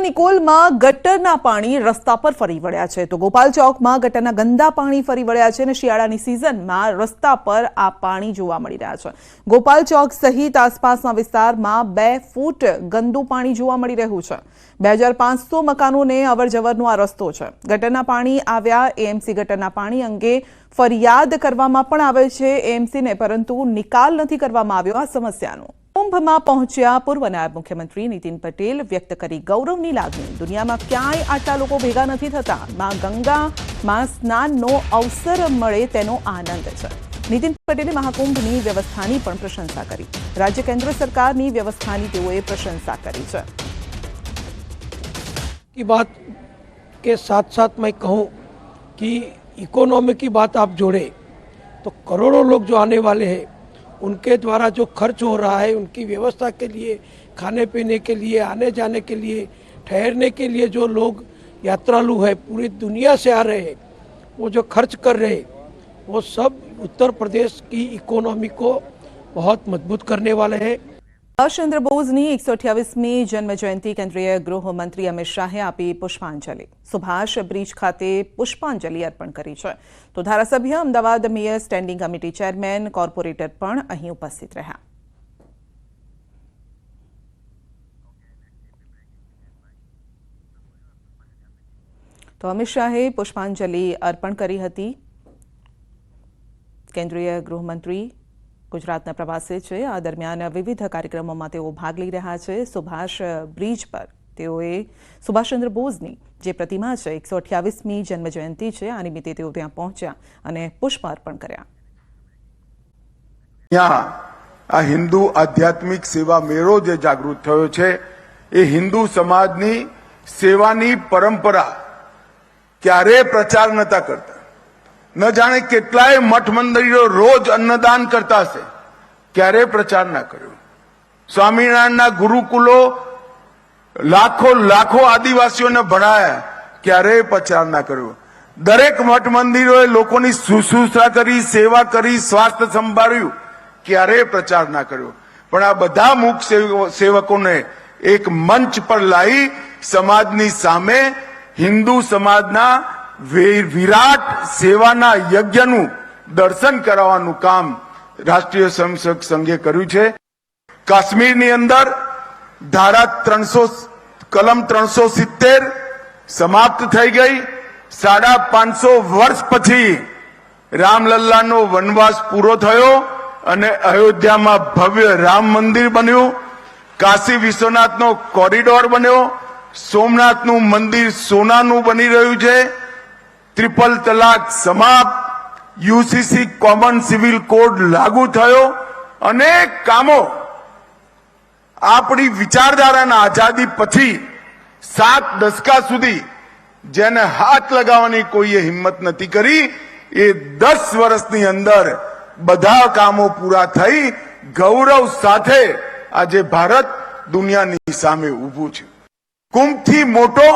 સુરતના નિકોલમાં ગટરના પાણી રસ્તા પર ફરી વળ્યા છે. તો ગોપાલ ચોકમાં ગટરના ગંદા પાણી ફરી વળ્યા છે અને શિયાળાની સિઝનમાં રસ્તા પર આ પાણી જોવા મળી રહ્યા છે. ગોપાલ ચોક સહિત આસપાસના વિસ્તારમાં બે ફૂટ ગંદુ પાણી જોવા મળી રહ્યું છે. બે હજાર પાંચસો મકાનોને અવરજવરનો આ રસ્તો છે. ગટરના પાણી આવ્યા એએમસી ગટરના પાણી અંગે ફરિયાદ કરવામાં પણ આવે છે. એએમસીને પરંતુ નિકાલ નથી કરવામાં આવ્યો આ સમસ્યાનો. કુંભમાં પહોંચ્યા પૂર્વ નાયબ મુખ્યમંત્રી નીતિન પટેલ વ્યક્ત કરી ગૌરવની લાગણી દુનિયામાં ક્યાંય આટલા લોકો ભેગા નથી થતા માં ગંગામાં સ્નાનનો અવસર મળે તેનો આનંદ છે નીતિન પટેલે મહાકુંભની વ્યવસ્થાની પણ પ્રશંસા કરી રાજ્ય કેન્દ્ર સરકારની વ્યવસ્થાની તેઓએ પ્રશંસા કરી છે की बात के साथ साथ मैं कहूँ कि इकोनॉमी की बात आप जोड़े तो करोड़ों लोग जो आने वाले हैं उनके द्वारा जो खर्च हो रहा है, उनकी व्यवस्था के लिए खाने पीने के लिए आने जाने के लिए, ठहरने के लिए जो लोग यात्रालु है, पूरी दुनिया से आ रहे हैं, वो जो खर्च कर रहे हैं, वो सब उत्तर प्रदेश की इकोनॉमी को बहुत मज़बूत करने वाले हैं। સુભાષચંદ્ર બોઝની એકસો અઠ્યાવીસમી જન્મ જયંતિ કેન્દ્રીય ગૃહમંત્રી અમિત શાહે આપી પુષ્પાંજલિ સુભાષ બ્રિજ ખાતે પુષ્પાંજલિ અર્પણ કરી છે તો ધારાસભ્ય Ahmedabad mayor standing committee chairman corporator પણ અહીં ઉપસ્થિત રહ્યા તો અમિત શાહે પુષ્પાંજલિ અર્પણ કરી હતી કેન્દ્રીય ગૃહમંત્રી ગુજરાતના પ્રવાસે છે. આ દરમિયાન વિવિધ કાર્યક્રમોમાં તેઓ ભાગ લઈ રહ્યા છે. સુભાષ બ્રિજ પર તેઓએ સુભાષચંદ્ર બોઝની જે પ્રતિમા છે, એકસો અઠ્યાવીસમી જન્મજયંતિ છે, આ નિમિત્તે તેઓ ત્યાં પહોંચ્યા અને પુષ્પ અર્પણ કર્યા. ત્યાં આ હિન્દુ આધ્યાત્મિક સેવા મેળો જે જાગૃત થયો છે, એ હિન્દુ સમાજની સેવાની પરંપરા ક્યારે પ્રચાર નતા કરતા. ન જાણે કેટલાય મઠ મંદિરો રોજ અન્નદાન કરતા હશે. ક્યારે પ્રચાર ના કર્યો. સ્વામિનારાયણના ગુરુકુલો લાખો લાખો આદિવાસીઓને ભણાયા. ક્યારેય પ્રચાર ના કર્યો. દરેક મઠ મંદિરોએ લોકોની શુશ્રૂષા કરી, સેવા કરી, સ્વાસ્થ્ય સંભાળ્યું. ક્યારેય પ્રચાર ના કર્યો. પણ આ બધા મુખ સેવ- સેવકોને એક મંચ પર લાવી સમાજની સામે હિન્દુ સમાજના વિરાટ સેવાના યજ્ઞનું દર્શન કરાવવાનું કામ રાષ્ટ્રીય સ્વયંસેવક સંઘે કર્યું છે. કાશ્મીરની અંદર ધારા ત્રણસો કલમ ત્રણસો સિત્તેર સમાપ્ત થઈ ગઈ. સાડા પાંચસો વર્ષ પછી રામલલ્લાનો વનવાસ પૂરો થયો અને અયોધ્યામાં ભવ્ય રામ મંદિર બન્યું. કાશી વિશ્વનાથનો કોરિડોર બન્યો. સોમનાથનું મંદિર સોનાનું બની રહ્યું છે. ટ્રિપલ તલાક સમાપ્ત. યુસીસી કોમન સિવિલ કોડ લાગુ થયો. અનેક કામો આપણી વિચારધારાના આઝાદી પછી સાત દશકા સુધી જેને હાથ લગાવવાની કોઈએ હિંમત નથી કરી, એ દસ વર્ષની અંદર બધા કામો પૂરા થઈ ગૌરવ સાથે આજે ભારત દુનિયાની સામે ઊભું છે. કુંભથી મોટો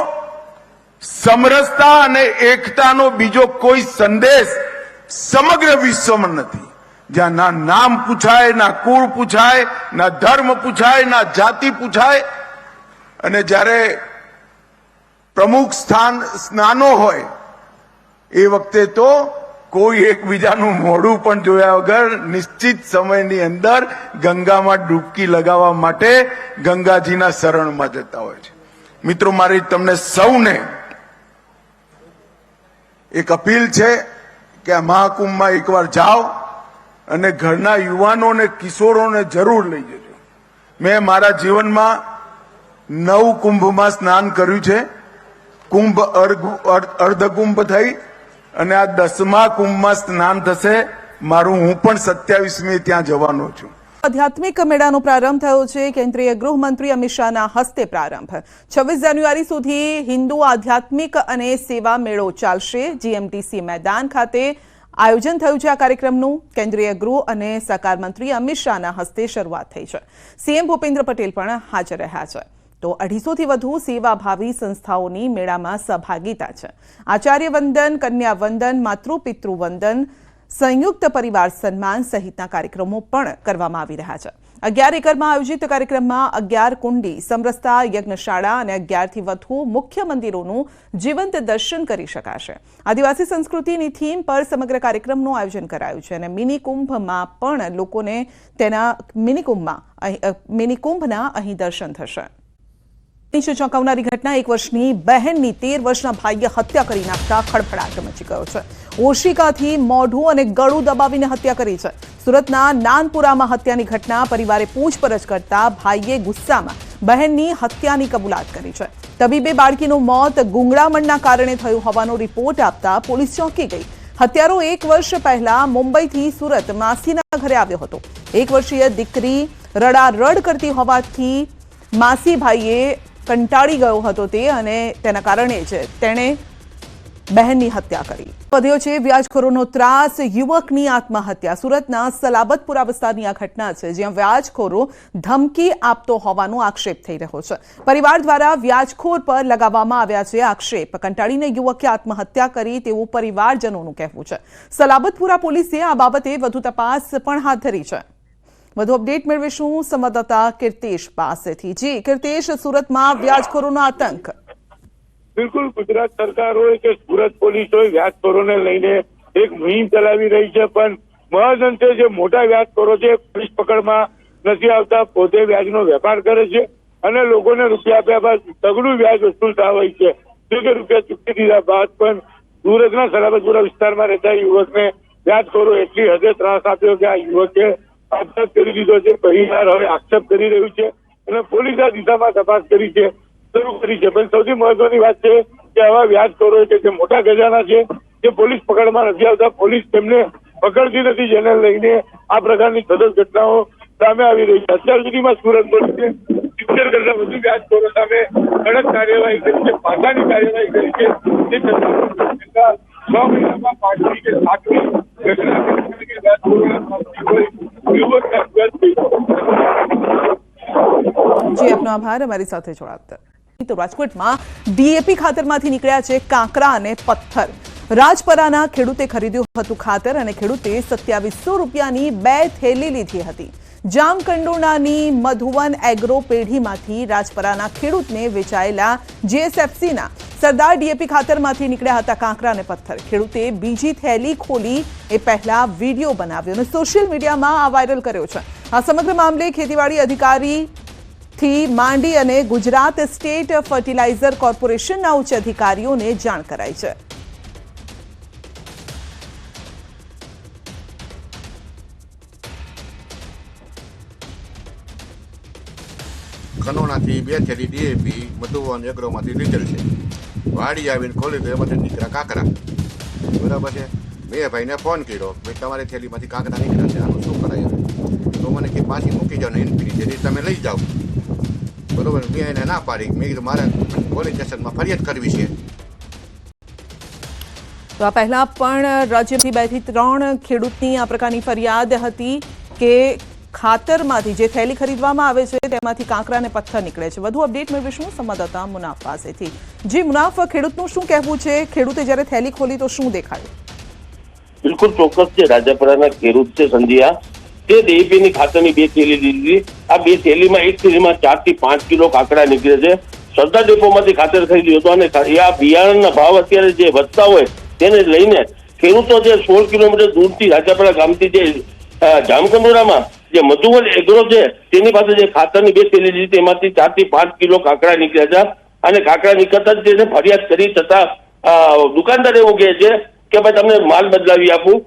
સમરસતા અને એકતાનો બીજો કોઈ સંદેશ સમગ્ર વિશ્વમાં નથી. જ્યાં ના નામ પૂછાય, ના કુળ પૂછાય, ના ધર્મ પૂછાય, ના જાતિ પૂછાય, અને જ્યારે પ્રમુખ સ્થાન સ્નાનો હોય, એ વખતે તો કોઈ એકબીજાનું મોઢું પણ જોયા વગર નિશ્ચિત સમયની અંદર ગંગામાં ડૂબકી લગાવવા માટે ગંગાજીના શરણમાં જતા હોય છે. મિત્રો, મારી તમને સૌને એક અપીલ છે કે આ મહાકુંભમાં એકવાર જાઓ અને ઘરના યુવાનો અને કિશોરોને જરૂર લઈ જજો. મેં મારા જીવનમાં નવ કુંભમાં સ્નાન કર્યું છે. કુંભ અર્ધ- અર્ધ- અર્ધકુંભ થઈ અને આ દસમા કુંભમાં સ્નાન થશે. મારું હું પણ સત્યાવીસમી ત્યાં જવાનો છું. આધ્યાત્મિક મેળાનો પ્રારંભ થયો છે. કેન્દ્રીય ગૃહમંત્રી અમિત શાહના હસ્તે પ્રારંભ. છવ્વીસ જાન્યુઆરી સુધી હિન્દુ આધ્યાત્મિક અને સેવા મેળો ચાલશે. જીએમટીસી મેદાન ખાતે આયોજન થયું છે આ કાર્યક્રમનું. કેન્દ્રીય ગૃહ અને સહકાર મંત્રી અમિત શાહના હસ્તે શરૂઆત થઈ છે. સીએમ ભૂપેન્દ્ર પટેલ પણ હાજર રહ્યા છે. તો અઢીસોથી વધુ સેવાભાવી સંસ્થાઓની મેળામાં સહભાગીતા છે. આચાર્ય વંદન, કન્યા વંદન, માતૃપિતૃ વંદન સંયુક્ત પરિવાર સન્માન સહિતના કાર્યક્રમો પણ કરવામાં આવી રહ્યા છે. અગિયાર એકરમાં આયોજિત કાર્યક્રમમાં અગિયાર કુંડી, સમરસતા, યજ્ઞશાળા અને અગિયારથી વધુ મુખ્ય મંદિરોનું જીવંત દર્શન કરી શકાશે. આદિવાસી સંસ્કૃતિની થીમ પર સમગ્ર કાર્યક્રમનું આયોજન કરાયું છે અને મિની કુંભમાં પણ લોકોને તેના, મિની કુંભમાં મિની કુંભના અહીં દર્શન થશે. નીચે ચોંકાવનારી ઘટના? એક વર્ષની બહેનની તેર વર્ષના ભાઈએ હત્યા કરી નાખતા ખળભળાટ મચી ગયો છે. ઓશિકાથી મોઢું અને ગળું દબાવીને હત્યા કરી છે. સુરતના નાનપુરામાં હત્યાની ઘટના, પરિવારે પૂછપરછ કરતા ભાઈએ ગુસ્સામાં બહેનની હત્યાની કબૂલાત કરી છે. તબીબે બાળકીનું મોત ગુંગળામણના કારણે થયું હોવાનો રિપોર્ટ આપતા પોલીસ ચોંકી ગઈ. હત્યારો એક વર્ષ પહેલા મુંબઈથી સુરત માસીના ઘરે આવ્યો હતો. એક વર્ષીય દીકરી રડારડ કરતી હોવાથી માસીભાઈએ કંટાળી ગયો હતો તે અને તેના કારણે જ તેણે બહેનની હત્યા કરી. વધ્યો છે, વ્યાજખોરોનો ત્રાસ, યુવકની આત્મહત્યા. સુરતના સલાબતપુરા વિસ્તારની આ ઘટના છે, જ્યાં વ્યાજખોરો ધમકી આપતો હોવાનો આક્ષેપ થઈ રહ્યો છે. પરિવાર દ્વારા વ્યાજખોર પર લગાવવામાં આવ્યા છે આક્ષેપ. કંટાળીને યુવકે આત્મહત્યા કરી તેવું પરિવારજનોનું કહેવું છે. સલાબતપુરા પોલીસે આ બાબતે વધુ તપાસ પણ હાથ ધરી છે. વધુ અપડેટ મેળવીશું સંવાદદાતા કીર્તેશ પાસેથી. જી, કીર્તેશ, સુરતમાં વ્યાજખોરોનો આતંક. બિલકુલ, ગુજરાત સરકાર હોય કે સુરત પોલીસ હોય, વ્યાજખોરોને લઈને એક મુહિમ ચલાવી રહી છે, પણ મહદઅંતે જે મોટા વ્યાજખોરો છે પોલીસ પકડમાં નથી આવતા, પોતે વ્યાજનો વેપાર કરે છે અને લોકોને રૂપિયા આપ્યા બાદ તગડું વ્યાજ વસૂલતા હોય છે. જો કે રૂપિયા ચૂકી દીધા બાદ પણ સુરતના સલાબતપુરા વિસ્તારમાં રહેતા યુવકને વ્યાજખોરો એટલી હદે ત્રાસ આપ્યો કે આ યુવકે આપઘાત કરી દીધો છે પરિવાર હવે આક્ષેપ કરી રહ્યું છે અને પોલીસ દિશામાં તપાસ કરી છે, શરૂ કરી છે. પણ સૌથી મહત્વની વાત છે કે આવા વ્યાજખોરો છે જે મોટા ગજાના છે, જે પોલીસ પકડમાં નથી આવતા, પોલીસ તેમને પકડતી નથી, જેને લઈને આ પ્રકારની સતત ઘટનાઓ સામે આવી રહી છે. અત્યાર સુધીમાં સુરત પોલીસે સિત્તેર કરતા વધુ વ્યાજખોરો સામે કડક કાર્યવાહી કરી છે પાછાની કાર્યવાહી કરી છે. તે છતાં છ મહિનામાં પાંચમી કે સાતમી ઘટના બની છે કે વ્યાજખોરોના સામની કોઈ યુવકના વ્યાજ થઈ જી આપનો આભાર અમારી સાથે જોડાતા. તો રાજકોટમાં ડીએપી ખાતરમાંથી નીકળ્યા છે કાંકરા અને પથ્થર. રાજપરાના ખેડૂતે ખરીદ્યું હતું ખાતર અને ખેડૂતે સત્યાવીસો રૂપિયાની બે થેલી લીધી હતી. જામકંડોરણાની મધુવન એગ્રો પેઢીમાંથી રાજપરાના ખેડૂતને વેચાયેલા જેએસએફસીના સરદાર ડીએપી ખાતરમાંથી નીકળ્યા હતા કાંકરા અને પથ્થર. ખેડૂતે બીજી થેલી ખોલી, એ પહેલા વીડિયો બનાવ્યો અને સોશિયલ મીડિયામાં આ વાયરલ કર્યો છે. આ સમગ્ર મામલે ખેતીવાડી અધિકારી થી માંડી અને ગુજરાત સ્ટેટ ફર્ટિલાઇઝર કોર્પોરેશનના ઉચ્ચ અધિકારીઓને જાણ કરાઈ છે. કનોણાથી બે થેલી ડીએપી મધુવન એગ્રોમાંથી લીધેલ છે. વાડી આવીને ખોલી તો એમાંથી નીકળ્યા કાંકરા. બરાબર છે? મેં ભાઈને ફોન કર્યો, ભાઈ, તમારી થેલીમાંથી કાંકરા નીકળ્યા છે. આનું શું કરાય? તો મને કે, પાછી મૂકી જાઓ ને ઇન્ફિની થેલી તમે લઈ જાઓ. બરોબર મેં એને ના પાડી. મેં કીધું મારે પોલીસ સ્ટેશનમાં ફરિયાદ કરવી છે. તો આ પહેલા પણ રાજ્યથી બેથી ત્રણ ખેડૂતની આ પ્રકારની ફરિયાદ હતી કે ખાતરમાંથી જે થેલી ખરીદવામાં આવે છે તેમાંથી કાંકરા અને પથ્થર નીકળે છે. વધુ અપડેટ મેળવીશું સંવાદદાતા મુનાફ પાસેથી જી મુનાફ ખેડૂતનું શું કહેવું છે? ખેડૂતે જ્યારે થેલી ખોલી તો શું દેખાયું? બિલકુલ ચોક્કસ છે. રાજાપુરાના ખેડૂત છે સંધિયા. તે દેવીપીની ખાતરની બે થેલી લીધી. આ બે થેલીમાં એક થેલીમાં ચારથી પાંચ કિલો કાકડા નીકળે છે. સરદાર ડેપોમાંથી ખાતર ખરીદ્યું હતું અને આ બિયારણના ભાવ અત્યારે જે વધતા હોય તેને લઈને ખેડૂતો જે સોળ કિલોમીટર દૂરથી રાજાપરા ગામથી જે જામકંડોરામાં જે મધુવન એગ્રો છે તેની પાસે જે ખાતરની બે થેલી લીધી તેમાંથી ચારથી પાંચ કિલો કાકડા નીકળ્યા હતા. અને કાકડા નીકળતા જ તેને ફરિયાદ કરી અ, દુકાનદાર એવું કહે છે કે ભાઈ તમને માલ બદલાવી આપું.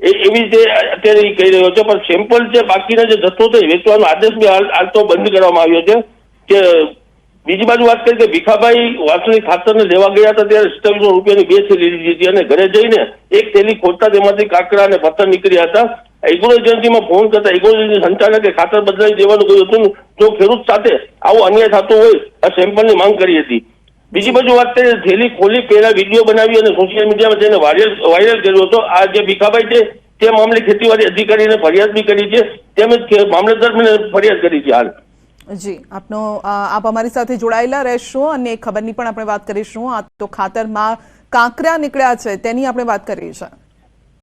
એ એવી રીતે અત્યારે કહી રહ્યો છે, પણ સેમ્પલ જે બાકીના જે જથ્થો છે વેચવાનો આદેશ બી હાલ તો બંધ કરવામાં આવ્યો છે. કે બીજી બાજુ વાત કરી કે ભીખાભાઈ વાસણી ખાતરને લેવા ગયા હતા, ત્યારે સત્યાવીસો રૂપિયાની બે થેલી લીધી હતી અને ઘરે જઈને એક થેલી ખોલતા તેમાંથી કાકડા અને પથ્થર નીકળ્યા હતા. એગ્રો એજન્સીમાં ફોન કરતા એગ્રો એજન્સી સંચાલકે ખાતર બદલાવી દેવાનું કહ્યું હતું. જો ખેડૂત સાથે આવો અન્યાય થતો હોય, આ સેમ્પલની માંગ કરી હતી. બીજી બાજુ વાત કરીએ થેલી ખોલી પહેલા વીડિયો બનાવી અને સોશિયલ મીડિયામાં તેને વાયરલ વાયરલ કર્યો હતો, આ જે ભીખાભાઈ છે, તે મામલે ખેતીવાડી અધિકારીને ફરિયાદ બી કરી છે, તેમજ મામલતદારને ફરિયાદ કરી છે હાલ. જી, આપનો આપ અમારી સાથે જોડાયેલા રહેશો અને એક ખબરની પણ આપણે વાત કરીશું. આ તો ખાતરમાં કાંકરા નીકળ્યા છે, તેની આપણે વાત કરી છે